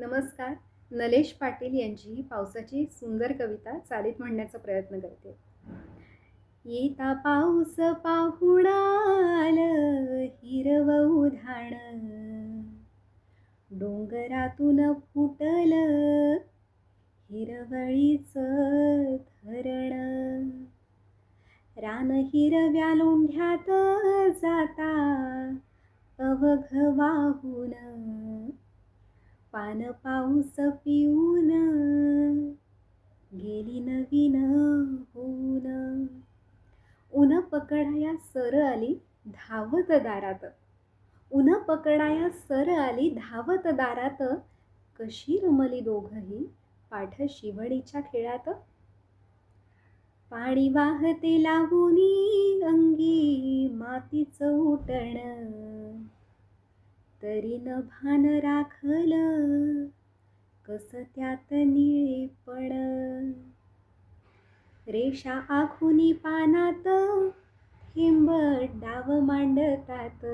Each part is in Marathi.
नमस्कार. नलेश पाटील यांची ही पावसाची सुंदर कविता चालीत म्हणण्याचा प्रयत्न करते. येता पाऊस पाहुणाल हिरव उधाण. डोंगरातून फुटल हिरवळीच धरण. रान हिरव्या लोंढ्यात जाता अवघ वाहून. पान पाऊस पिऊन गेली नवीन होऊन. ऊन पकडाया सर आली धावत दारात. ऊन पकडाया सर आली धावत दारात. कशी रमली दोघही पाठ शिवणीच्या खेळात. पाणी वाहते लागूनी अंगी मातीचं उटण. तरी न भान राखल. कस त्यात निळेपण रेषा आखुनी पानात थेंब डाव मांडतात.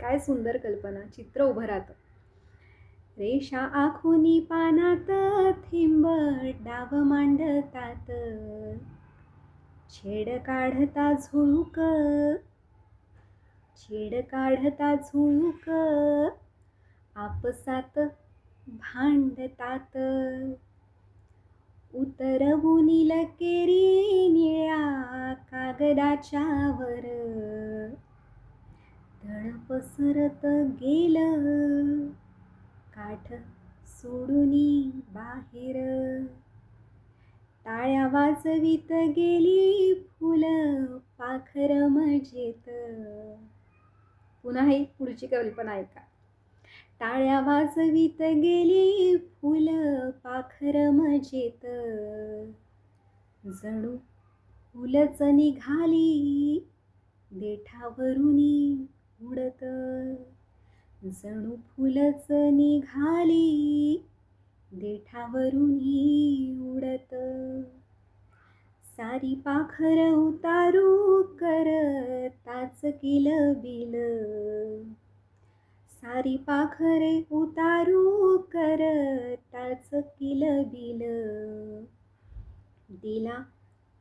काय सुंदर कल्पना चित्र उभं राहतं. रेषा आखुनी पानात थेंब डाव मांडतात. छेड काढता झुळूक छेड काढता झुळूक आपसात भांडतात. उतरवून लकेरी निळ्या कागदाच्या वर पसरत गेलं काठ सोडूनी बाहेर. टाळ्या वाजवीत गेली फुलं पाखर मजेत पुन्हा ही पुढची कल्पना ऐका टाळ्या वाजवीत गेली फुलं पाखर मजेत. जणू फुलच निघाली देठावरून उडत. जणू फुलच निघाली देठावरून उडत. सारी पाखर उतारू कर किल बिल सारी पाखरे उतारू कर ताच किल बिल दिला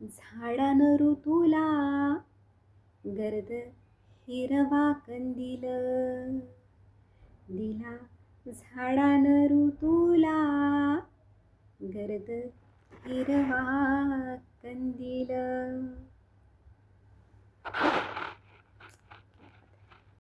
झाडान ऋतूला गर्द हिरवा कंदिल. दिला झाडान ऋतूला गर्द हिरवा कंदिल.